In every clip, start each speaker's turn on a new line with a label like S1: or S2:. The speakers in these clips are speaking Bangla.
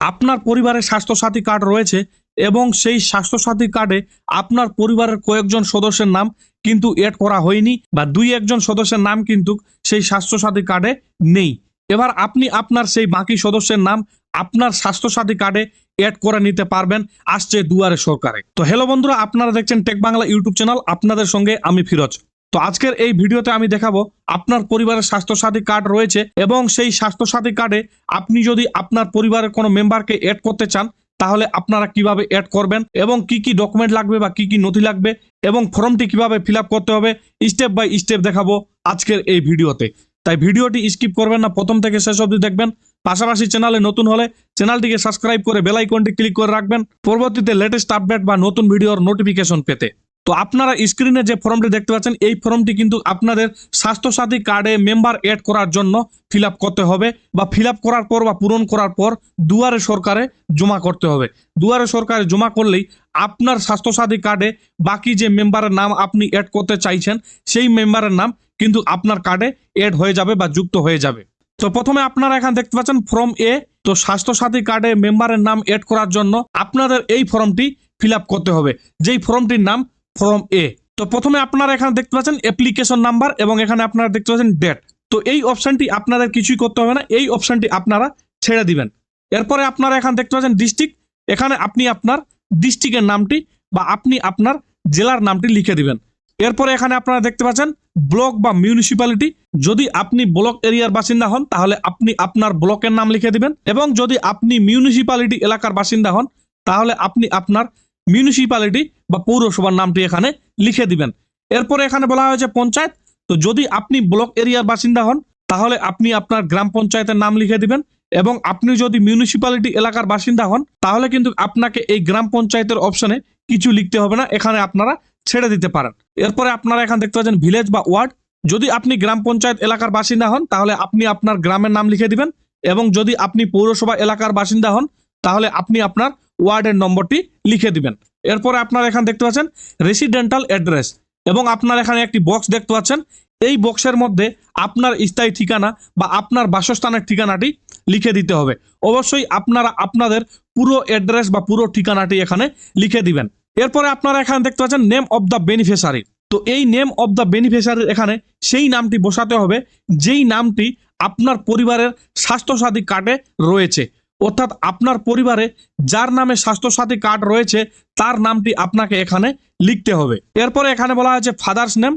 S1: আপনার পরিবারে স্বাস্থ্যসাথী কার্ড রয়েছে এবং সেই স্বাস্থ্যসাথী কার্ডে আপনার পরিবারের কয়েকজন সদস্যের নাম কিন্তু এড করা হয়নি বা দুই একজন সদস্যের নাম কিন্তু সেই স্বাস্থ্যসাথী কার্ডে নেই। এবার আপনি আপনার সেই বাকি সদস্যের নাম আপনার স্বাস্থ্যসাথী কার্ডে অ্যাড করে নিতে পারবেন, আসছে দুয়ারে সরকারে। তো হ্যালো বন্ধুরা, আপনারা দেখছেন টেক বাংলা ইউটিউব চ্যানেল, আপনাদের সঙ্গে আমি ফিরোজ। তো আজকের এই ভিডিওতে আমি দেখাবো আপনার পরিবারের স্বাস্থ্যসাথী কার্ড রয়েছে এবং সেই স্বাস্থ্যসাথী কার্ডে আপনি যদি আপনার পরিবারের কোনো মেম্বারকে অ্যাড করতে চান, তাহলে আপনারা কীভাবে অ্যাড করবেন এবং কি কি ডকুমেন্ট লাগবে বা কি কি নথি লাগবে এবং ফর্মটি কীভাবে ফিল করতে হবে স্টেপ বাই স্টেপ দেখাবো আজকের এই ভিডিওতে। তাই ভিডিওটি স্কিপ করবেন না, প্রথম থেকে শেষ অবধি দেখবেন। পাশাপাশি চ্যানেলে নতুন হলে চ্যানেলটিকে সাবস্ক্রাইব করে বেল আইকনটি ক্লিক করে রাখবেন। পরবর্তীতে লেটেস্ট আপডেট বা নতুন ভিডিওর নোটিফিকেশন পেতে। তো আপনারা স্ক্রিনে যে ফর্মটি দেখতে পাচ্ছেন, এই ফর্মটি কিন্তু আপনাদের স্বাস্থ্যসাথী কার্ডে মেম্বার অ্যাড করার জন্য ফিল করতে হবে বা ফিল করার পর বা পূরণ করার পর দুয়ারে সরকারে জমা করতে হবে। দুয়ারে সরকারে জমা করলেই আপনার স্বাস্থ্যসাথী কার্ডে বাকি যে মেম্বারের নাম আপনি অ্যাড করতে চাইছেন, সেই মেম্বারের নাম কিন্তু আপনার কার্ডে অ্যাড হয়ে যাবে বা যুক্ত হয়ে যাবে। তো প্রথমে আপনারা এখানে দেখতে পাচ্ছেন ফর্ম এ তো স্বাস্থ্যসাথী কার্ডে মেম্বারের নাম অ্যাড করার জন্য আপনাদের এই ফর্মটি ফিল করতে হবে। যেই ফর্মটির নাম ফর্ম এ তো প্রথমে আপনারা এখানে দেখতে পাচ্ছেন অ্যাপ্লিকেশন নাম্বার এবং এখানে আপনারা দেখতে পাচ্ছেন ডেট তো এই অপশনটি আপনাদের কিছুই করতে হবে না, এই অপশনটি আপনারা ছেড়ে দিবেন। এরপরে আপনারা এখানে দেখতে পাচ্ছেন ডিস্ট্রিক্ট এখানে আপনি আপনার ডিস্ট্রিক্টের নামটি বা আপনি আপনার জেলার নামটি লিখে দিবেন। এরপরে এখানে আপনারা দেখতে পাচ্ছেন ব্লক বা মিউনিসিপ্যালিটি যদি আপনি ব্লক এরিয়ার বাসিন্দা হন, তাহলে আপনি আপনার ব্লকের নাম লিখে দিবেন। এবং যদি আপনি মিউনিসিপ্যালিটি এলাকার বাসিন্দা হন, তাহলে আপনি আপনার মিউনিসিপ্যালিটি বা পৌরসভার নামটি এখানে লিখে দিবেন। এরপরে এখানে বলা হয়েছে পঞ্চায়েত। তো যদি আপনি ব্লক এরিয়ার বাসিন্দা হন, তাহলে আপনি আপনার গ্রাম পঞ্চায়েতের নাম লিখে দিবেন এবং আপনি যদি মিউনিসিপ্যালিটি এলাকার বাসিন্দা হন, তাহলে কিন্তু আপনাকে এই গ্রাম পঞ্চায়েতের অপশনে কিছু লিখতে হবে না, এখানে আপনারা ছেড়ে দিতে পারেন। এরপরে আপনারা এখানে দেখতে পাচ্ছেন ভিলেজ বা ওয়ার্ড যদি আপনি গ্রাম পঞ্চায়েত এলাকার বাসিন্দা হন, তাহলে আপনি আপনার গ্রামের নাম লিখে দিবেন এবং যদি আপনি পৌরসভা এলাকার বাসিন্দা হন তাহলে আপনি আপনার ওয়ার্ডের নম্বরটি লিখে দিবেন। এরপরে আপনারা এখানে দেখতে পাচ্ছেন রেসিডেন্টাল অ্যাড্রেস এবং আপনারা এখানে একটি বক্স দেখতে পাচ্ছেন। এই বক্সের মধ্যে আপনার স্থায়ী ঠিকানা বা আপনার বাসস্থানের ঠিকানাটি লিখে দিতে হবে। অবশ্যই আপনারা আপনাদের পুরো অ্যাড্রেস বা পুরো ঠিকানাটি এখানে লিখে দিবেন। এরপরে আপনারা এখানে দেখতে পাচ্ছেন নেম অফ দ্য বেনিফিশিয়ারি তো এই নেম অফ দ্য বেনিফিশিয়ারির এখানে সেই নামটি বসাতে হবে, যেই নামটি আপনার পরিবারের স্বাস্থ্যসাথী কার্ডে রয়েছে। অর্থাৎ আপনার পরিবারে যার নামে স্বাস্থ্যসাথী কার্ড রয়েছে, তার নামটি আপনাকে এখানে লিখতে হবে। এরপরে এখানে বলা হয়েছে ফাদার্স নেম।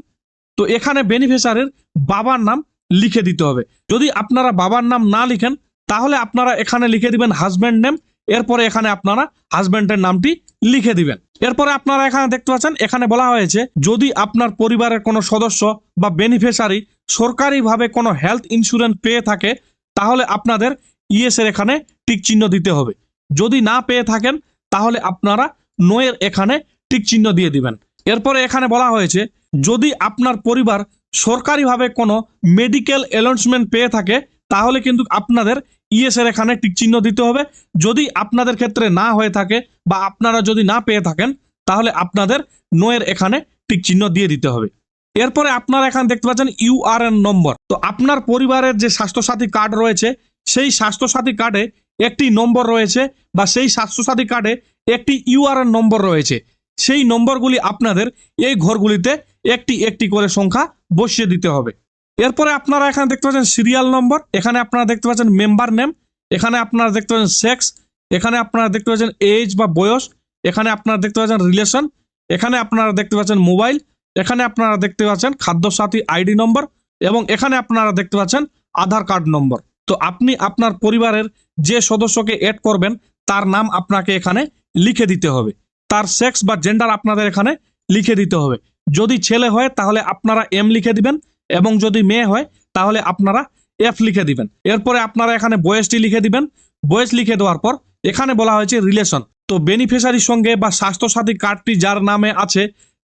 S1: তো এখানে বেনিফিশিয়ারির বাবার নাম লিখে দিতে হবে। যদি আপনারা বাবার নাম না লিখেন, তাহলে আপনারা এখানে লিখে দিবেন হাজব্যান্ড নেম। এরপরে এখানে আপনারা হাজব্যান্ডের নামটি লিখে দিবেন। এরপরে আপনারা এখানে দেখতে পাচ্ছেন, এখানে বলা হয়েছে, যদি আপনার পরিবারের কোনো সদস্য বা বেনিফিশিয়ারি সরকারিভাবে কোনো হেলথ ইন্স্যুরেন্স পেয়ে থাকে, তাহলে আপনাদের ইএস এর এখানে টিক চিহ্ন দিতে হবে। যদি না পেয়ে থাকেন, তাহলে আপনারা নোয়ের এখানে টিক চিহ্ন দিয়ে দিবেন। এরপরে এখানে বলা হয়েছে, যদি আপনার পরিবার সরকারিভাবে কোনো মেডিকেল অ্যানাউন্সমেন্ট পেয়ে থাকে, তাহলে কিন্তু আপনাদের ইএস এর এখানে টিক চিহ্ন দিতে হবে। যদি আপনাদের ক্ষেত্রে না হয়ে থাকে বা আপনারা যদি না পেয়ে থাকেন, তাহলে আপনাদের নোয়ের এখানে টিক চিহ্ন দিয়ে দিতে হবে। এরপরে আপনারা এখানে দেখতে পাচ্ছেন ইউআরএন নম্বর তো আপনার পরিবারের যে স্বাস্থ্যসাথী কার্ড রয়েছে সেই স্বাস্থ্যসাথী কার্ডে একটি নম্বর রয়েছে বা সেই স্বাস্থ্যসাথী কার্ডে একটি ইউআরএন নম্বর রয়েছে। সেই নম্বরগুলি আপনাদের এই ঘরগুলিতে একটি একটি করে সংখ্যা বসিয়ে দিতে হবে। এরপরে আপনারা এখানে দেখতে পাচ্ছেন সিরিয়াল নম্বর এখানে আপনারা দেখতে পাচ্ছেন মেম্বার নেম এখানে আপনারা দেখতে পাচ্ছেন সেক্স এখানে আপনারা দেখতে পাচ্ছেন এজ বা বয়স, এখানে আপনারা দেখতে পাচ্ছেন রিলেশন এখানে আপনারা দেখতে পাচ্ছেন মোবাইল এখানে আপনারা দেখতে পাচ্ছেন খাদ্যসাথী আইডি নম্বর এবং এখানে আপনারা দেখতে পাচ্ছেন আধার কার্ড নম্বর তো আপনি আপনার পরিবারের যে সদস্যকে অ্যাড করবেন, তার নাম আপনাকে এখানে লিখে দিতে হবে। তার সেক্স বা জেন্ডার আপনাদের এখানে লিখে দিতে হবে। যদি ছেলে হয়, তাহলে আপনারা এম লিখে দিবেন এবং যদি মেয়ে হয়, তাহলে আপনারা এফ লিখে দিবেন। এরপরে আপনারা এখানে বয়সটি লিখে দিবেন। বয়স লিখে দেওয়ার পর এখানে বলা হয়েছে রিলেশন তো বেনিফিশিয়ারির সঙ্গে বা স্বাস্থ্যসাথী কার্ডটি যার নামে আছে,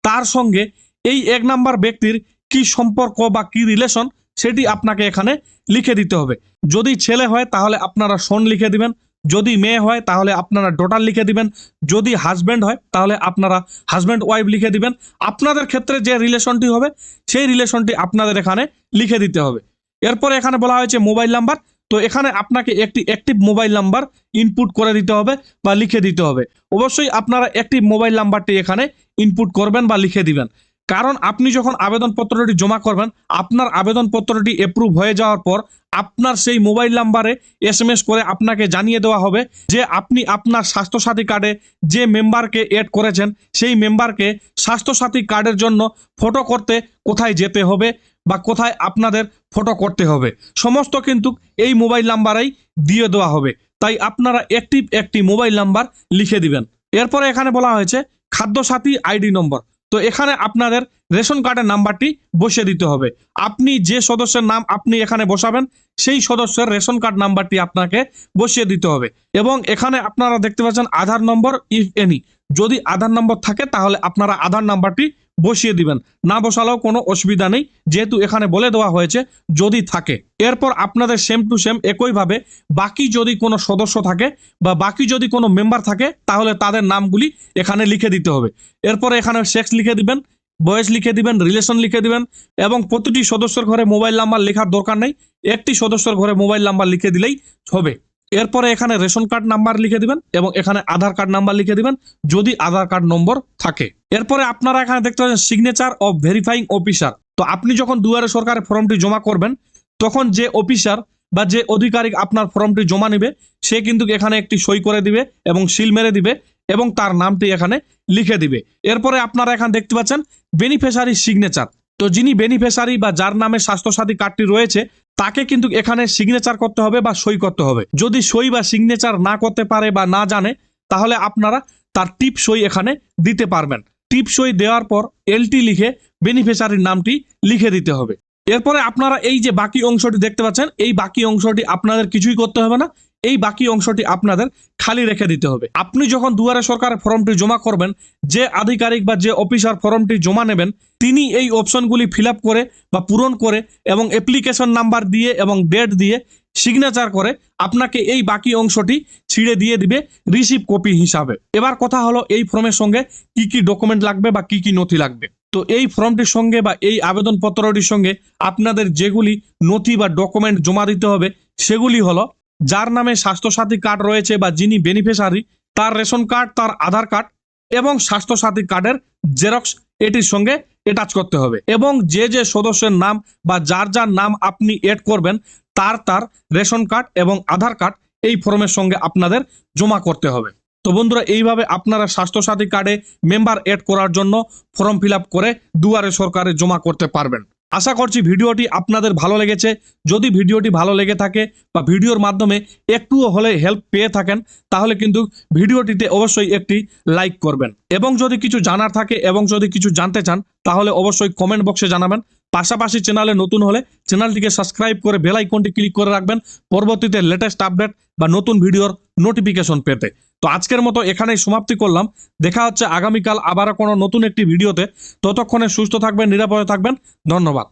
S1: তার সঙ্গে এই এক নাম্বার ব্যক্তির কি সম্পর্ক বা কি রিলেশন সেটি আপনাকে এখানে লিখে দিতে হবে। যদি ছেলে হয়, তাহলে আপনারা সন লিখে দিবেন। যদি মেয়ে হয়, তাহলে আপনারা ডটার লিখে দিবেন। যদি হাজব্যান্ড হয়, তাহলে আপনারা হাজব্যান্ড ওয়াইফ লিখে দিবেন। আপনাদের ক্ষেত্রে যে রিলেশনটি হবে, সেই রিলেশনটি আপনাদের এখানে লিখে দিতে হবে। এরপরে এখানে বলা হয়েছে মোবাইল নাম্বার তো এখানে আপনাকে একটি অ্যাক্টিভ মোবাইল নাম্বার ইনপুট করে দিতে হবে বা লিখে দিতে হবে। অবশ্যই আপনারা একটি মোবাইল নাম্বারটি এখানে ইনপুট করবেন বা লিখে দিবেন। কারণ আপনি যখন আবেদনপত্রটি জমা করবেন, আপনার আবেদনপত্রটি অ্যাপ্রুভ হয়ে যাওয়ার পর আপনার সেই মোবাইল নাম্বারে এস করে আপনাকে জানিয়ে দেওয়া হবে যে আপনি আপনার স্বাস্থ্যসাথী কার্ডে যে মেম্বারকে এড করেছেন, সেই মেম্বারকে স্বাস্থ্যসাথী কার্ডের জন্য ফটো করতে কোথায় যেতে হবে বা কোথায় আপনাদের ফটো করতে হবে। সমস্ত কিন্তু এই মোবাইল নাম্বারেই দিয়ে দেওয়া হবে। তাই আপনারা একটি একটি মোবাইল নাম্বার লিখে দিবেন। এরপরে এখানে বলা হয়েছে, খাদ্যসাথী আইডি নম্বর তো এখানে আপনাদের রেশন কার্ডের নাম্বারটি বসিয়ে দিতে হবে। আপনি যে সদস্যের নাম আপনি এখানে বসাবেন, সেই সদস্যের রেশন কার্ড নাম্বারটি আপনাকে বসিয়ে দিতে হবে। এবং এখানে আপনারা দেখতে পাচ্ছেন আধার নম্বর, ইফ এনি। যদি আধার নম্বর থাকে, তাহলে আপনারা আধার নাম্বারটি বসিয়ে দিবেন। না বসালেও কোনো অসুবিধা নেই। যেহেতু এখানে বলে দেওয়া হয়েছে, যদি থাকে। এরপর আপনাদের সেম টু সেম একইভাবে বাকি যদি কোনো সদস্য থাকে বা বাকি যদি কোনো মেম্বার থাকে, তাহলে তাদের নামগুলি এখানে লিখে দিতে হবে। এরপরে এখানে সেক্স লিখে দিবেন, বয়স লিখে দিবেন রিলেশন লিখে দিবেন এবং প্রতিটি সদস্যের ঘরে মোবাইল নাম্বার লেখার দরকার নেই। একটি সদস্যের ঘরে মোবাইল নাম্বার লিখে দিলেই হবে। এরপরে এখানে রেশন কার্ড নাম্বার লিখে দিবেন এবং এখানে আধার কার্ড নাম্বার লিখে দিবেন, যদি আধার কার্ড নম্বর থাকে। এরপরে আপনারা এখানে দেখতে পাচ্ছেন সিগনেচার অফ ভেরিফাইং অফিসার তো আপনি যখন দুয়ারে সরকারের ফর্মটি জমা করবেন, তখন যে অফিসার বা যে আধিকারিক আপনার ফর্মটি জমা নেবে, সে কিন্তু এখানে একটি সই করে দিবে এবং সিল মেরে দিবে এবং তার নামটি এখানে লিখে দিবে। এরপরে আপনারা এখানে দেখতে পাচ্ছেন বেনিফিশিয়ারি সিগনেচার তো যিনি বেনিফিশিয়ারি বা যার নামে স্বাস্থ্যসাথী কার্ডটি রয়েছে তাকে কিন্তু এখানে সিগনেচার করতে হবে বা সই করতে হবে। যদি সই বা সিগনেচার না করতে পারে বা না জানে, তাহলে আপনারা তার টিপ সই এখানে দিতে পারবেন। টিপ সই দেওয়ার পর এলটি লিখে বেনিফিশিয়ারির নামটি লিখে দিতে হবে। এরপরে আপনারা এই যে বাকি অংশটি দেখতে পাচ্ছেন, এই বাকি অংশটি আপনাদের কিছুই করতে হবে না। এই বাকি অংশটি আপনাদের খালি রেখে দিতে হবে। আপনি যখন দুয়ারে সরকারের ফর্মটি জমা করবেন, যে আধিকারিক বা যে অফিসার ফর্মটি জমা নেবেন, তিনি এই অপশনগুলি ফিল করে বা পূরণ করে এবং অ্যাপ্লিকেশন নাম্বার দিয়ে এবং ডেট দিয়ে সিগনেচার করে আপনাকে এই বাকি অংশটি ছিঁড়ে দিয়ে দিবে রিসিভ কপি হিসাবে। এবার কথা হলো এই ফর্মের সঙ্গে কি কি ডকুমেন্ট লাগবে বা কি কি নথি লাগবে। তো এই ফর্মটির সঙ্গে বা এই আবেদনপত্রটির সঙ্গে আপনাদের যেগুলি নথি বা ডকুমেন্ট জমা দিতে হবে, সেগুলি হলো যার নামে স্বাস্থ্যসাথী কার্ড রয়েছে বা যিনি বেনিফিশিয়ারি তার রেশন কার্ড, তার আধার কার্ড এবং স্বাস্থ্যসাথী কার্ডের জেরক্স এটির সঙ্গে অ্যাটাচ করতে হবে এবং যে যে সদস্যের নাম বা যার যার নাম আপনি এড করবেন, তার তার রেশন কার্ড এবং আধার কার্ড এই ফর্মের সঙ্গে আপনাদের জমা করতে হবে। তো বন্ধুরা, এইভাবে আপনারা স্বাস্থ্যসাথী কার্ডে মেম্বার এড করার জন্য ফর্ম ফিল করে দুয়ারে সরকারে জমা করতে পারবেন। আশা করছি ভিডিওটি আপনাদের ভালো লেগেছে। যদি ভিডিওটি ভালো লেগে থাকে বা ভিডিওর মাধ্যমে একটুও হলে হেল্প পেয়ে থাকেন, তাহলে কিন্তু ভিডিওটিতে অবশ্যই একটি লাইক করবেন। এবং যদি কিছু জানার থাকে এবং যদি কিছু জানতে চান, তাহলে অবশ্যই কমেন্ট বক্সে জানাবেন। পাশাপাশি চ্যানেলে নতুন হলে চ্যানেলটিকে সাবস্ক্রাইব করে বেল আইকনটি ক্লিক করে রাখবেন। পরবর্তীতে লেটেস্ট আপডেট বা নতুন ভিডিওর নোটিফিকেশন পেতে। তো আজকের মতো এখানেই সমাপ্তি করলাম। দেখা হচ্ছে আগামীকাল আবারও কোনো নতুন একটি ভিডিওতে ততক্ষণে সুস্থ থাকবেন, নিরাপদে থাকবেন। ধন্যবাদ।